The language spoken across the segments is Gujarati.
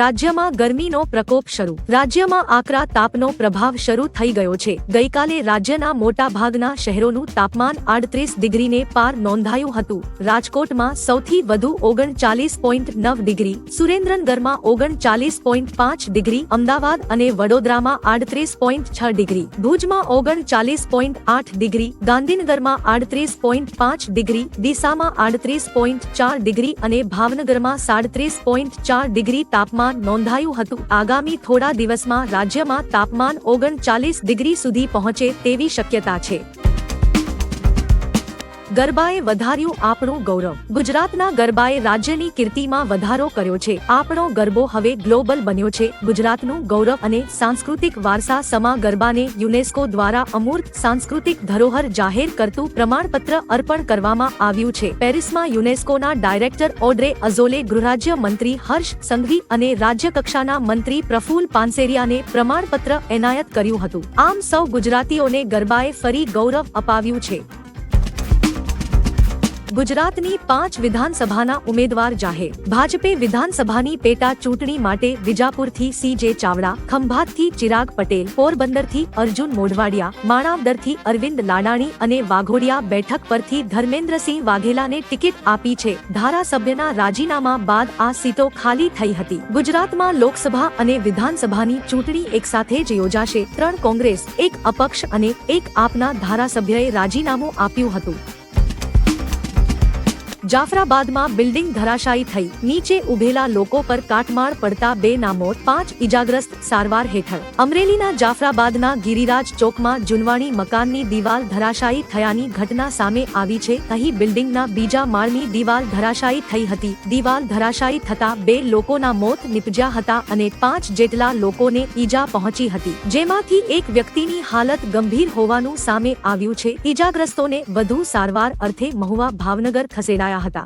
રાજ્યમાં ગરમીનો પ્રકોપ શરૂ. રાજ્યમાં આકરા તાપનો પ્રભાવ શરૂ થઈ ગયો છે. ગઈકાલે રાજ્યના મોટાભાગના શહેરોનું તાપમાન આડત્રીસ ડિગ્રીને પાર નોંધાયું હતું. રાજકોટમાં સૌથી વધુ ઓગણચાલીસ પોઈન્ટ નવ ડિગ્રી, સુરેન્દ્રનગરમાં ઓગણચાલીસ પોઈન્ટ પાંચ ડિગ્રી, અમદાવાદ અને વડોદરામાં આડત્રીસ પોઈન્ટ છ ડિગ્રી, ભુજમાં ઓગણચાલીસ પોઈન્ટ આઠ ડિગ્રી, ગાંધીનગરમાં આડત્રીસ પોઈન્ટ પાંચ ડિગ્રી, ડીસામાં આડત્રીસ પોઈન્ટ ચાર ડિગ્રી અને ભાવનગરમાં સાડત્રીસ પોઈન્ટ ચાર ડિગ્રી તાપમાન નોંધાયું હતું. આગામી થોડા દિવસમાં રાજ્યમાં તાપમાન ઓગણચાલીસ ડિગ્રી સુધી પહોંચે તેવી શક્યતા છે. ગરબાએ વધાર્યું આપણું ગૌરવ. ગુજરાતના ગરબાએ રાજ્યની કીર્તિમાં વધારો કર્યો છે. આપણો ગરબો હવે ગ્લોબલ બન્યો છે. ગુજરાતનું ગૌરવ અને સાંસ્કૃતિક વારસા સમા ગરબાને યુનેસ્કો દ્વારા અમૂર્ત સાંસ્કૃતિક ધરોહર જાહેર કરતું પ્રમાણપત્ર અર્પણ કરવામાં આવ્યું છે. પેરિસમાં યુનેસ્કોના ડાયરેક્ટર ઓડ્રે અઝોલે ગૃહરાજ્ય મંત્રી હર્ષ સંઘવી અને રાજ્યકક્ષાના મંત્રી પ્રફુલ પાનસેરિયાને પ્રમાણપત્ર એનાયત કર્યું હતું. આમ સૌ ગુજરાતીઓને ગરબાએ ફરી ગૌરવ અપાવ્યું છે. ગુજરાતની પાંચ વિધાનસભાના ઉમેદવાર જાહેર. ભાજપે વિધાનસભાની પેટા ચૂંટણી માટે વિજાપુરથી સી જે ચાવડા, ખંભાતથી ચિરાગ પટેલ, પોરબંદરથી અર્જુન મોઢવાડિયા, માણાવદરથી અરવિંદ લાડાણી અને વાઘોડિયા બેઠક પરથી ધર્મેન્દ્રસિંહ વાઘેલાને ટિકિટ આપી છે. ધારાસભ્યના રાજીનામા બાદ આ સીટો ખાલી થઈ હતી. ગુજરાતમાં લોકસભા અને વિધાનસભાની ચૂંટણી એકસાથે જ યોજાશે. ત્રણ કોંગ્રેસ, એક અપક્ષ અને એક આપના ધારાસભ્યએ રાજીનામું આપ્યું હતું. જાફરાબાદમાં બિલ્ડિંગ ધરાશાયી થઈ. નીચે ઉભેલા લોકો પર કાટમાળ પડતા બે ના મોત પાંચ ઇજાગ્રસ્ત સારવાર હેઠળ. અમરેલીના જાફરાબાદના ગિરિરાજ ચોકમાં જુનવાણી મકાનની દિવાલ ધરાશાયી થયાની ઘટના સામે આવી છે. અહીં બિલ્ડિંગના બીજા માળની દિવાલ ધરાશાયી થઈ હતી. દિવાલ ધરાશાયી થતા બે લોકોના મોત નિપજ્યા હતા અને પાંચ જેટલા લોકોને ઈજા પહોંચી હતી. જેમાંથી એક વ્યક્તિની હાલત ગંભીર હોવાનું સામે આવ્યું છે. ઈજાગ્રસ્તોને વધુ સારવાર અર્થે મહુવા ભાવનગર ખસેડાયા. હતા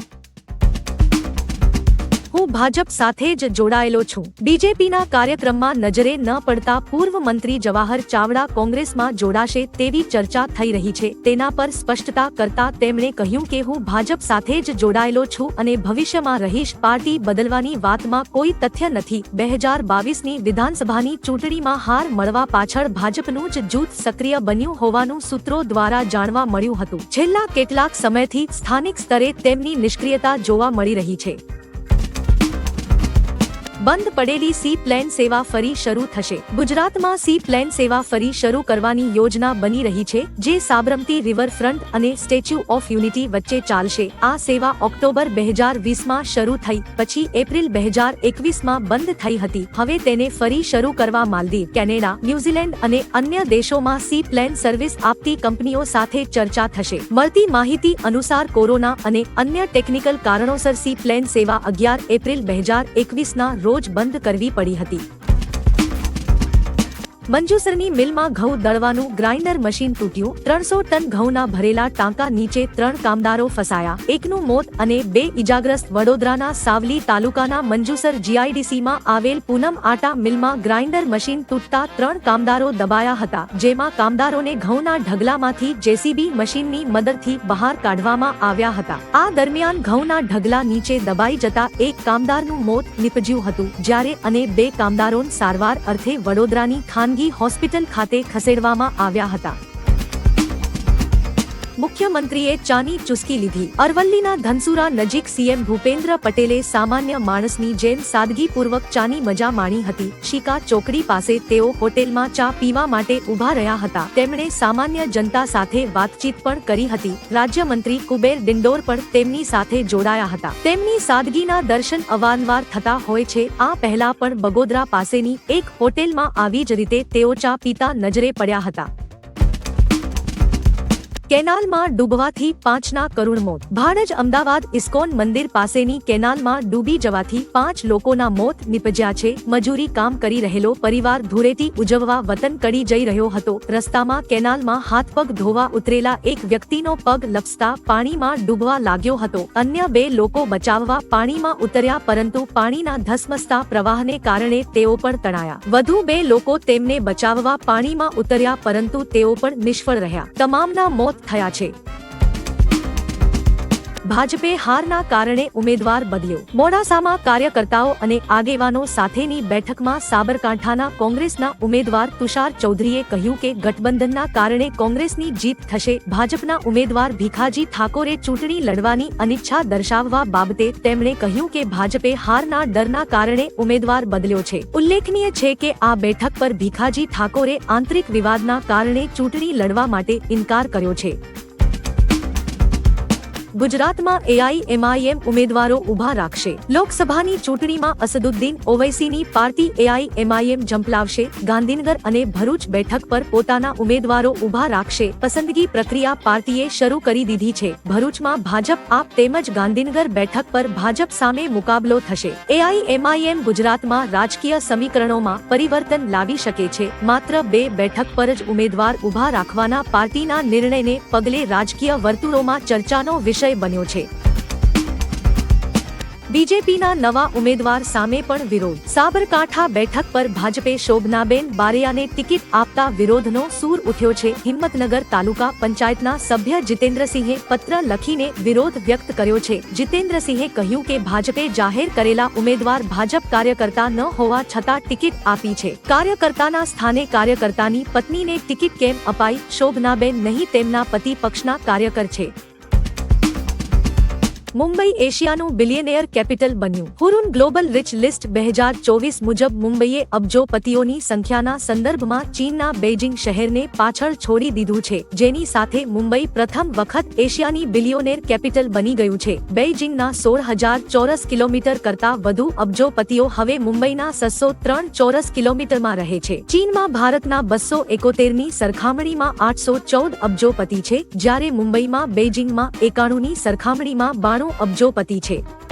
હું ભાજપ સાથે જ જોડાયેલો છું. બીજેપીના કાર્યક્રમમાં નજરે ન પડતા પૂર્વ મંત્રી જવાહર ચાવડા કોંગ્રેસમાં જોડાશે તેવી ચર્ચા થઈ રહી છે. તેના પર સ્પષ્ટતા કરતા તેમણે કહ્યું કે હું ભાજપ સાથે જ જોડાયેલો છું અને ભવિષ્યમાં રહીશ. પાર્ટી બદલવાની વાતમાં કોઈ તથ્ય નથી. બે હજાર બાવીસની વિધાનસભાની ચૂંટણીમાં હાર મળવા પાછળ ભાજપનું જ જૂથ સક્રિય બન્યું હોવાનું સૂત્રો દ્વારા જાણવા મળ્યું હતું. છેલ્લા કેટલાક સમયથી સ્થાનિક સ્તરે તેમની નિષ્ક્રિયતા જોવા મળી રહી છે. બંધ પડેલી સી પ્લેન સેવા ફરી શરૂ થશે. ગુજરાતમાં સી પ્લેન સેવા ફરી શરૂ કરવાની યોજના બની રહી છે, જે સાબરમતી રિવરફ્રન્ટ અને સ્ટેચ્યુ ઓફ યુનિટી વચ્ચે ચાલશે. આ સેવા ઓક્ટોબર બે હજાર વીસમાં શરૂ થઈ, પછી એપ્રિલ બે હજાર એકવીસમાં બંધ થઈ હતી. હવે તેને ફરી શરૂ કરવા માલદીવ, કેનેડા, ન્યુઝીલેન્ડ અને અન્ય દેશોમાં સી પ્લેન સર્વિસ આપતી કંપનીઓ સાથે ચર્ચા થશે. મળતી માહિતી અનુસાર કોરોના અને અન્ય ટેકનિકલ કારણોસર સી પ્લેન સેવા અગિયાર એપ્રિલ બે હજાર એકવીસના રોજ બંધ કરવી પડી હતી. મંજુસરની મિલમાં ઘઉં દળવાનું ગ્રાઇન્ડર મશીન તૂટ્યું. ત્રણસો ટન ઘઉંના ભરેલા ટાંકા નીચે ત્રણ કામદારો ફસાયા. એકનું મોત અને બે ઇજાગ્રસ્ત વડોદરાના સાવલી તાલુકાના મંજુસર જીઆઈડીસીમાં આવેલ પૂનમ આટા મિલમાં ગ્રાઇન્ડર મશીન તૂટતા ત્રણ કામદારો દબાયા હતા, જેમાં કામદારોને ઘઉંના ઢગલામાંથી જેસીબી મશીનની મદદથી બહાર કાઢવામાં આવ્યા હતા. આ દરમિયાન ઘઉંના ઢગલા નીચે દબાઈ જતા એક કામદારનું મોત નિપજ્યું હતું, જ્યારે અને બે કામદારોને સારવાર અર્થે વડોદરાની ખાનગી હોસ્પિટલ ખાતે ખસેડવામાં આવ્યા હતા. મુખ્યમંત્રીએ ચાની ચુસ્કી લીધી. અરવલ્લીના ધનસુરા નજીક સીએમ ભૂપેન્દ્ર પટેલે સામાન્ય માણસની જેમ સાદગીપૂર્વક ચાની મજા માણી હતી. શિકા ચોકડી પાસે તેઓ હોટેલમાં ચા પીવા માટે ઊભા રહ્યા હતા. તેમણે સામાન્ય જનતા સાથે વાતચીત પણ કરી હતી. રાજ્યમંત્રી કુબેર ડિંડોર પણ તેમની સાથે જોડાયા હતા. તેમની સાદગીના દર્શન અવારનવાર થતા હોય છે. આ પહેલા પણ બગોદરા પાસેની એક હોટેલમાં આવી જ રીતે તેઓ ચા પીતા નજરે પડ્યા હતા. કેનાલમાં ડૂબવાથી પાંચના કરુણ મોત. ભાણજ અમદાવાદ ઇસ્કોન મંદિર પાસેની કેનાલમાં ડૂબી જવાથી પાંચ લોકોના મોત નિપજ્યા છે. મજૂરી કામ કરી રહેલો પરિવાર ધૂળેટી ઉજવવા વતન કડી જઈ રહ્યો હતો. રસ્તામાં કેનાલમાં હાથ પગ ધોવા ઉતરેલા એક વ્યક્તિનો પગ લપસતા પાણીમાં ડૂબવા લાગ્યો હતો. અન્ય બે લોકો બચાવવા પાણીમાં ઉતર્યા પરંતુ પાણીના ધસમસતા પ્રવાહને કારણે તેઓ પણ તણાયા. વધુ બે લોકો તેમને બચાવવા પાણીમાં ઉતર્યા પરંતુ તેઓ પણ નિષ્ફળ રહ્યા. તમામના મોત થયા છે. ભાજપે હારના કારણે ઉમેદવાર બદલ્યો. મોડાસામાં કાર્યકર્તાઓ અને આગેવાનો સાથેની બેઠકમાં સાબરકાંઠાના કોંગ્રેસના ઉમેદવાર તુષાર ચૌધરીએ કહ્યું કે ગઠબંધનના કારણે કોંગ્રેસની જીત થશે. ભાજપના ઉમેદવાર ભીખાજી ઠાકોરે ચૂંટણી લડવાની અનિચ્છા દર્શાવવા બાબતે તેમણે કહ્યું કે ભાજપે હારના ડરના કારણે ઉમેદવાર બદલ્યો છે. ઉલ્લેખનીય છે કે આ બેઠક પર ભીખાજી ઠાકોરે આંતરિક વિવાદના કારણે ચૂંટણી લડવા માટે ઇનકાર કર્યો છે. ગુજરાતમાં એઆઈએમઆઈએમ ઉમેદવારો ઊભા રાખશે. લોકસભાની ચૂંટણીમાં અસદુદ્દીન ઓવૈસીની પાર્ટી એઆઈએમઆઈએમ ઝંપલાવશે. ગાંધીનગર અને ભરૂચ બેઠક પર પોતાના ઉમેદવારો ઊભા રાખશે. પસંદગી પ્રક્રિયા પાર્ટીએ શરૂ કરી દીધી છે. ભરૂચમાં ભાજપ આપ તેમજ ગાંધીનગર બેઠક પર ભાજપ સામે મુકાબલો થશે. એઆઈ એમઆઈએમ ગુજરાતમાં રાજકીય સમીકરણોમાં પરિવર્તન લાવી શકે છે. માત્ર બે બેઠક પર જ ઉમેદવાર ઊભા રાખવાના પાર્ટીના નિર્ણયને પગલે રાજકીય વર્તુળોમાં ચર્ચાનો વિષય બન્યો છે. બીજેપીના નવા ઉમેદવાર સામે પણ વિરોધ. સાબરકાંઠા બેઠક પર ભાજપે શોભનાબેન બારિયાને ટિકિટ આપતા વિરોધનો સૂર ઉઠ્યો છે. હિંમતનગર તાલુકા પંચાયતના સભ્ય જીતેન્દ્રસિંહે પત્ર લખીને વિરોધ વ્યક્ત કર્યો છે. જીતેન્દ્રસિંહે કહ્યું કે ભાજપે જાહેર કરેલા ઉમેદવાર ભાજપ કાર્યકર્તા ન હોવા છતાં ટિકિટ આપી છે. કાર્યકર્તાના સ્થાને કાર્યકર્તાની પત્નીને ટિકિટ કેમ અપાઈ? શોભનાબેન નહીં, તેમના પતિ પક્ષના કાર્યકર છે. મુંબઈ એશિયાનું બિલિયનેયર કેપિટલ બન્યું. હુરુન ગ્લોબલ રિચ લિસ્ટ બે હજાર ચોવીસ મુજબ મુંબઈએ અબજોપતિઓની સંખ્યાના સંદર્ભમાં ચીનના બેઇજિંગ શહેરને પાછળ છોડી દીધું છે, જેની સાથે મુંબઈ પ્રથમ વખત એશિયાની બિલિયોનેર કેપિટલ બની ગયું છે. બેઇજિંગના સોળ હજાર ચોરસ કિલોમીટર કરતા વધુ અબજોપતિઓ હવે મુંબઈના સસો ત્રણ ચોરસ કિલોમીટરમાં રહે છે. ચીનમાં ભારતના બસો એકોતેરની સરખામણીમાં આઠસો ચૌદ અબજોપતિ છે, જ્યારે મુંબઈમાં બેઇજિંગમાં એકાણુંની સરખામણીમાં બાણું અબજોપતિ છે.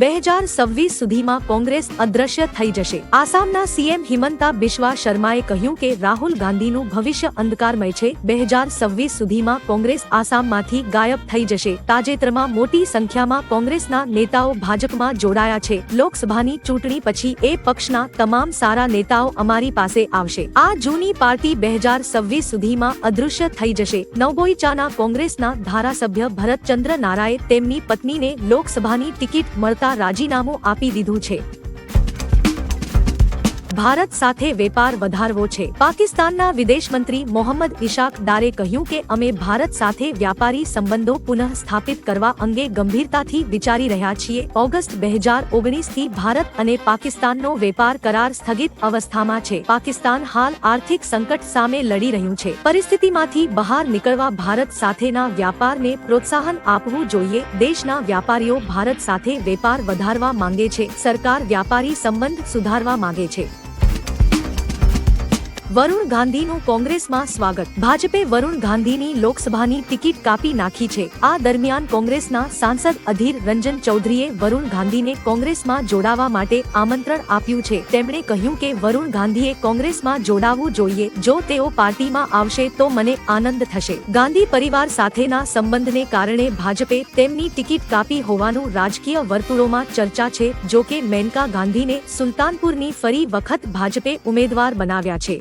બે હજાર સવ્વીસ સુધીમાં કોંગ્રેસ અદ્રશ્ય થઈ જશે. આસામના સીએમ હિમંતા બિશ્વા શર્માએ કહ્યું કે રાહુલ ગાંધીનું ભવિષ્ય અંધકારમય છે. બે હજાર સવ્વીસ સુધીમાં કોંગ્રેસ આસામમાંથી ગાયબ થઈ જશે. તાજેતરમાં મોટી સંખ્યામાં કોંગ્રેસના નેતાઓ ભાજપમાં જોડાયા છે. લોકસભાની ચૂંટણી પછી એ પક્ષના તમામ સારા નેતાઓ અમારી પાસે આવશે. આ જૂની પાર્ટી બે હજાર સવ્વીસ સુધીમાં અદૃશ્ય થઈ જશે. નવબોઈચાના કોંગ્રેસના ધારાસભ્ય ભરતચંદ્ર નારાએ તેમની પત્નીને લોકસભાની ટિકિટ મળતા મળતા રાજીનામું આપી દીધું છે. ભારત સાથે વેપાર વધારવો છે. પાકિસ્તાનના વિદેશ મંત્રી મોહમ્મદ ઇશાક દારે કહ્યું કે, અમે ભારત સાથે વ્યાપારી સંબંધો પુનઃ સ્થાપિત કરવા અંગે ગંભીરતાથી વિચારી રહ્યા છીએ. ઓગસ્ટ બે હજાર ઓગણીસથી ભારત અને પાકિસ્તાનનો વેપાર કરાર સ્થગિત અવસ્થામાં છે. પાકિસ્તાન હાલ આર્થિક સંકટ સામે લડી રહ્યું છે. પરિસ્થિતિમાંથી બહાર નીકળવા ભારત સાથેના વ્યાપારને પ્રોત્સાહન આપવું જોઈએ. દેશના વ્યાપારીઓ ભારત સાથે વેપાર વધારવા માંગે છે. સરકાર વ્યાપારી સંબંધ સુધારવા માંગે છે. વરુણ ગાંધીનું કોંગ્રેસમાં સ્વાગત. ભાજપે વરુણ ગાંધીની લોકસભાની ટિકિટ કાપી નાખી છે. આ દરમિયાન કોંગ્રેસના સાંસદ અધીર રંજન ચૌધરીએ વરુણ ગાંધીને કોંગ્રેસમાં જોડાવા માટે આમંત્રણ આપ્યું છે. તેમણે કહ્યું કે વરુણ ગાંધીએ કોંગ્રેસમાં જોડાવવું જોઈએ. જો તેઓ પાર્ટીમાં આવશે તો મને આનંદ થશે. ગાંધી પરિવાર સાથેના સંબંધને કારણે ભાજપે તેમની ટિકિટ કાપી હોવાનું રાજકીય વર્તુળોમાં ચર્ચા છે. જો કે મેનકા ગાંધીને સુલતાનપુરની ફરી વખત ભાજપે ઉમેદવાર બનાવ્યા છે.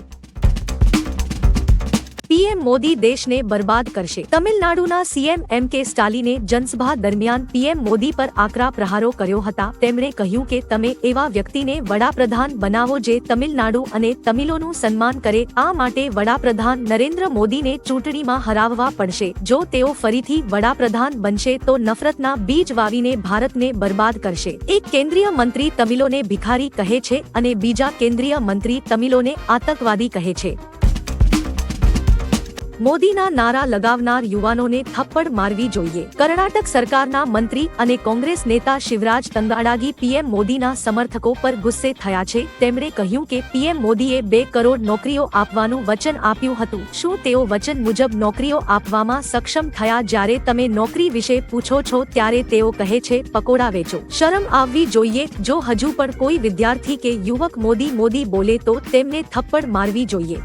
પીએમ મોદી દેશને બરબાદ કરશે. તમિલનાડુના સીએમ એમ કે સ્ટાલિને જનસભા દરમિયાન પીએમ મોદી પર આકરા પ્રહારો કર્યો હતા. તેમણે કહ્યું કે તમે એવા વ્યક્તિને વડાપ્રધાન બનાવો જે તમિલનાડુ અને તમિલોનું સન્માન કરે. આ માટે વડાપ્રધાન નરેન્દ્ર મોદીને ચૂંટણીમાં હરાવવા પડશે. જો તેઓ ફરીથી વડાપ્રધાન બનશે તો નફરતના બીજ વાવીને ભારતને બરબાદ કરશે. એક કેન્દ્રીય મંત્રી તમિલોને ભિખારી કહે છે અને બીજા કેન્દ્રીય મંત્રી તમિલોને આતંકવાદી કહે છે. મોદીના નારા લગાવનાર યુવાનોને થપ્પડ મારવી જોઈએ. કર્ણાટક સરકારના મંત્રી અને કોંગ્રેસ નેતા શિવરાજ તંગાડાગી પીએમ મોદીના સમર્થકો પર ગુસ્સે થયા છે. તેમણે કહ્યું કે પીએમ મોદીએ બે કરોડ નોકરીઓ આપવાનું વચન આપ્યું હતું. શું તેઓ વચન મુજબ નોકરીઓ આપવામાં સક્ષમ થયા જ્યારે તમે નોકરી વિશે પૂછો છો ત્યારે તેઓ કહે છે, પકોડા વેચો. શરમ આવવી જોઈએ. જો હજુ પણ કોઈ વિદ્યાર્થી કે યુવક મોદી મોદી બોલે તો તેમને થપ્પડ મારવી જોઈએ.